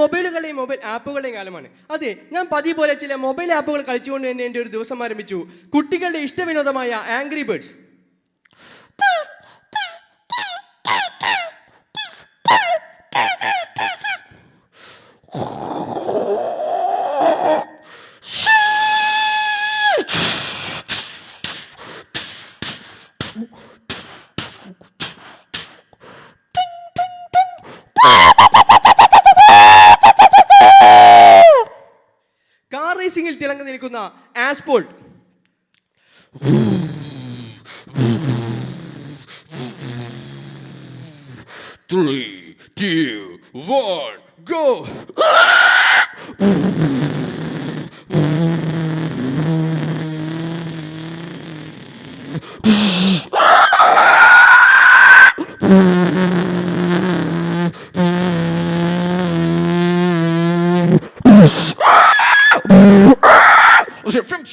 മൊബൈലുകളുടെയും mobile ആപ്പുകളുടെയും കാലമാണ്. അതെ ഞാൻ പതിവ് പോലെ ചില മൊബൈൽ ആപ്പുകൾ കളിച്ചുകൊണ്ട് തന്നെ എന്റെ ഒരു ദിവസം ആരംഭിച്ചു. കുട്ടികളുടെ ഇഷ്ടവിനോദമായ ആംഗ്രി ബേർഡ്സ് കാർ നിൽക്കുന്ന ആസ്പോൾട്ട് Three, two, one, go!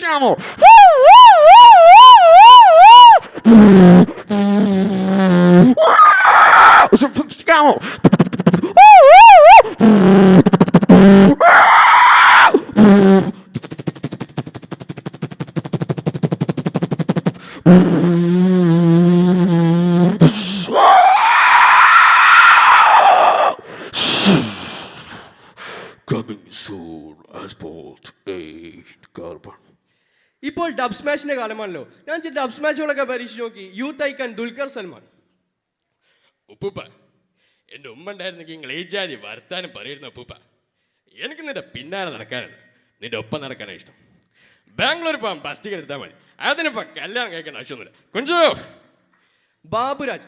mesmo! Digamos! ഇപ്പോൾ ഡബ് സ്മാഷിന്റെ കാലമാണല്ലോ. ഞാൻ ചില ഡബ് സ്മാഷുകളൊക്കെ പരീക്ഷിച്ച് നോക്കി. Youth icon Dulquer Salmaan. ഉപ്പൂപ്പ എന്റെ ഉമ്മ ഉണ്ടായിരുന്നെങ്കിൽ നിങ്ങൾ ഏജാതി ജാതി വർത്താനം പറയുന്ന ഉപ്പൂപ്പ. എനിക്ക് നിന്റെ പിന്നാലെ നടക്കാനാണ് നിന്റെ ഒപ്പം നടക്കാനാണ് ഇഷ്ടം. ബാംഗ്ലൂർ പോകാൻ ബസ് ടിക്കറ്റ് എടുത്താൽ മതി. അതിനിപ്പോൾ കല്യാണം കഴിക്കേണ്ട ആവശ്യമൊന്നുമില്ല. കുഞ്ചു! ബാബുരാജ്.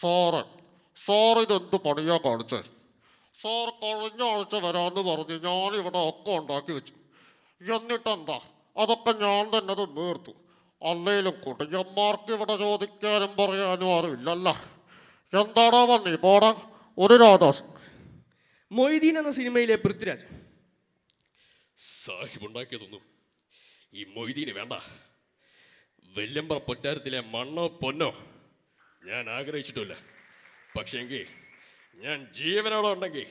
സാറ് സാർ ഇതെന്ത് പണിയാ കാണിച്ചേ? സാർ കഴിഞ്ഞ ആഴ്ച വരാമെന്ന് പറഞ്ഞ് ഞാൻ ഇവിടെ ഒക്കെ ഉണ്ടാക്കി വെച്ചു. എന്നിട്ടെന്താ? അതൊക്കെ ഞാൻ തന്നെ തീർത്തു അല്ലെങ്കിലും അല്ലേലും കുട്ടിയന്മാർക്ക് ഇവിടെ ചോദിക്കാനും പറയാനും ആരുമില്ലല്ല എന്താടാ വന്നി? പോടാ. ഒരു രാധാസ്. മൊയ്തീൻ എന്ന സിനിമയിലെ പൃഥ്വിരാജ്. സാഹിബ് ഉണ്ടാക്കിയതൊന്നും ഈ മൊയ്തീന് വേണ്ട. വെല്ലമ്പറ പൊറ്റാരത്തിലെ മണ്ണോ പൊന്നോ ഞാൻ ആഗ്രഹിച്ചിട്ടില്ല. പക്ഷേങ്കിൽ ഞാൻ ജീവനോടെ ഉണ്ടെങ്കിൽ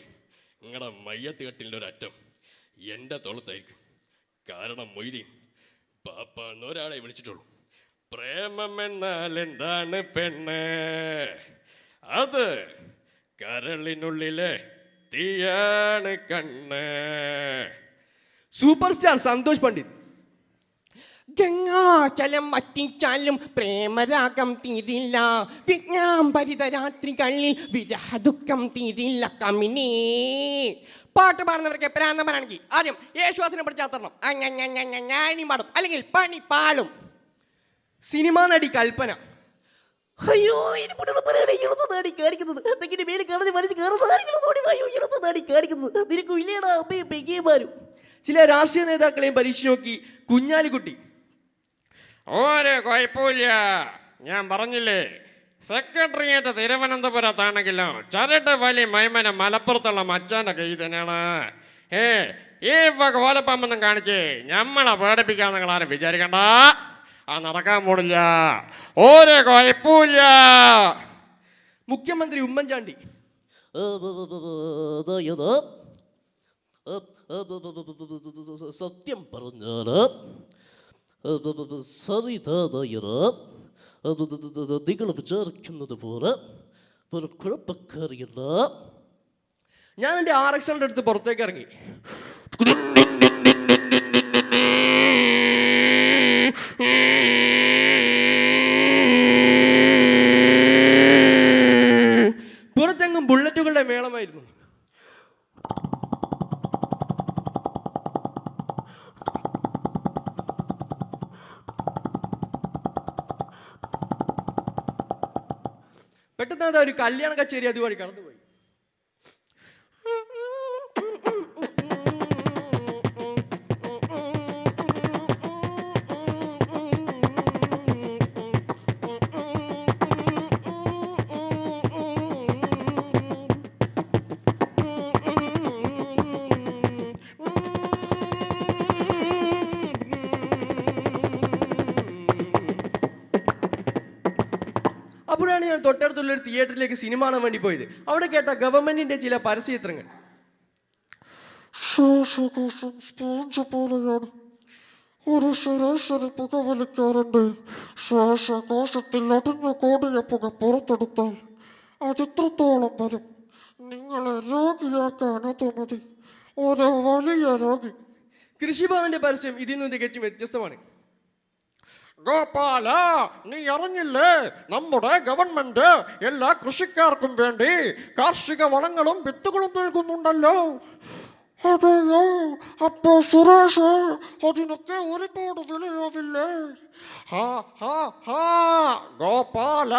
നിങ്ങളുടെ മയ്യത്ത് കെട്ടിന്റെ അറ്റം എന്റെ തോളത്തായിരിക്കും കാരണം മൊയ്തീൻ. പാപ്പ എന്നൊരാളെ വിളിച്ചിട്ടുള്ളൂ. പ്രേമം എന്നാൽ എന്താണ് പെണ്ണ്? അത് കരളിനുള്ളിലെ തീയാണ് കണ്ണ്. Super star Santhosh Pandit. ഗംഗാചലം വറ്റിച്ചാലും പ്രേമരാഗം തീരില്ല. വിജ്ഞാംബരിത രാത്രികളിൽ വിരഹദുഃഖം തീരില്ല കമിനേ. പാട്ട് പാടുന്നവർക്ക് പ്രാന്തമാരാണെങ്കിൽ ആദ്യം യേശുവാസിനെ പിടിച്ചാത്തരണം ഞാനി പാടും. അല്ലെങ്കിൽ പണി പാലും. സിനിമ നടി കൽപ്പന. അയ്യോ നിനക്ക് ചില രാഷ്ട്രീയ നേതാക്കളെയും പരീക്ഷ നോക്കി കുഞ്ഞാലിക്കുട്ടി. ഓരോ കുഴപ്പമില്ല. ഞാൻ പറഞ്ഞില്ലേ സെക്രട്ടറിയേറ്റ് തിരുവനന്തപുരത്താണെങ്കിലും ചരട്ട് വലി മൈമന മലപ്പുറത്തുള്ള മച്ചാന്റെ കൈ തന്നെയാണ് ഏ ഈ കോലപ്പമ്പൊന്നും കാണിച്ച് ഞമ്മളെ പേടിപ്പിക്കാൻ നിങ്ങൾ ആരും വിചാരിക്കണ്ട ആ നടക്കാൻ പോടില്ല ഒരു കുഴപ്പമില്ല മുഖ്യമന്ത്രി ഉമ്മൻചാണ്ടി സത്യം പറഞ്ഞാൽ സരിതായത് നിങ്ങൾ വിചാരിക്കുന്നത് പോലെ ഒരു കുഴപ്പക്കാരിയല്ല. ഞാൻ എന്റെ ആർ എക്സ് അടുത്ത് പുറത്തേക്ക് ഇറങ്ങി. പുറത്തെങ്ങും ബുള്ളറ്റുകളുടെ മേളമായിരുന്നു. പെട്ടെന്ന് ഒരു കല്യാണ കച്ചേരി അതുവഴി കടന്നുപോയി അപ്പോഴാണ് ഞാൻ തൊട്ടടുത്തുള്ള ഒരു തിയേറ്ററിലേക്ക് സിനിമ കാണാൻ വേണ്ടി പോയത്. അവിടെ കേട്ട ഗവൺമെന്റിന്റെ ചില പരസ്യചിത്രങ്ങൾ. ശ്വാസകോശം സ്പോഞ്ച് പോലെയാണ്. ഒരു ശരാശരി പുക വലിക്കാറുണ്ട് ശ്വാസകോശത്തിൽ അടിഞ്ഞ കൂടിയ പുക പുറത്തെടുത്താൽ അതിത്രത്തോളം വരും? നിങ്ങളെ രോഗിയാക്കാൻ അത് മതി. ഒരു വലിയ രോഗി. കൃഷിഭവന്റെ പരസ്യം ഇതിൽ നിന്ന് തികച്ചും വ്യത്യസ്തമാണ്. ഗോപാല നീ അറിഞ്ഞില്ലേ? നമ്മുടെ ഗവൺമെന്റ് എല്ലാ കൃഷിക്കാർക്കും വേണ്ടി കാർഷിക വളങ്ങളും വിത്തുകളും നൽകുന്നുണ്ടല്ലോ. അതെയോ? അപ്പോ സുരേഷ് അതിനൊക്കെ ഒരുപാട് വിലയാവില്ലേ. ഗോപാല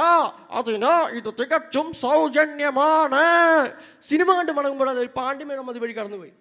അതിന് ഇത് തികച്ചും സൗജന്യമാണ്. സിനിമ കണ്ട് മടങ്ങുമ്പോൾ അത് വഴി പാണ്ഡ്യമേളം കടന്നുപോയി.